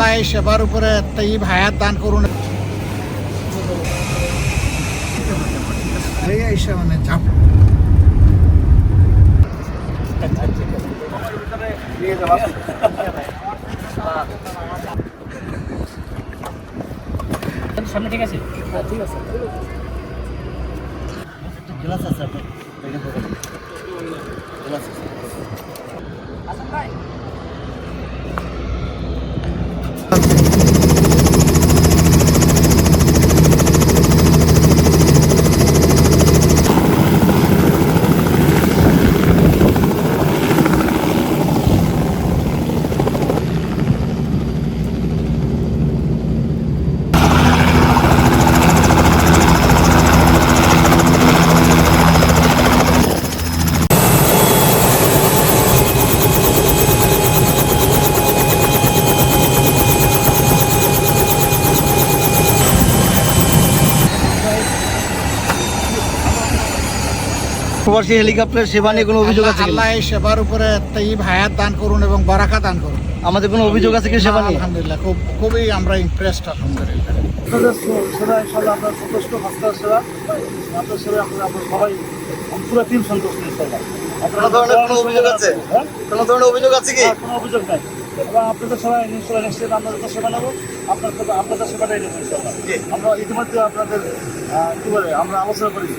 আল্লাহ এই সেবার উপরে তাইব হায়াত দান করুন এই এসে মানে চাপ সামনে ঠিক আছে ঠিক আছে গ্লাস আছে আপনার গ্লাস আছে প্রবাসী হেলিকপ্টার সেবা নিয়ে কোনো অভিযোগ আছে আল্লাহ এই সেবার উপরে তাইব হায়াত দান করুন এবং বারাকা দান করুন। আমাদের কোনো অভিযোগ আছে কি সেবা নিয়ে? আলহামদুলিল্লাহ খুব খুবই আমরা ইমপ্রেসড আলহামদুলিল্লাহ। আপনাদের সেবা আপনার সন্তুষ্ট সেবা আমরা সবাই পুরো টিম সন্তুষ্ট কোনো ধরনের কোনো অভিযোগ আছে? হ্যাঁ? কোনো ধরনের অভিযোগ আছে কি? কোনো অভিযোগ নাই। এবং আপনাদের সবাই নিশ্চয়ই আমরা যত সেবা নেব। আপনার সেবা আপনাদের সেবাটাই নেব আমরা ইতিমধ্যে আপনাদের কি বলে আমরা আলোচনা করেছি।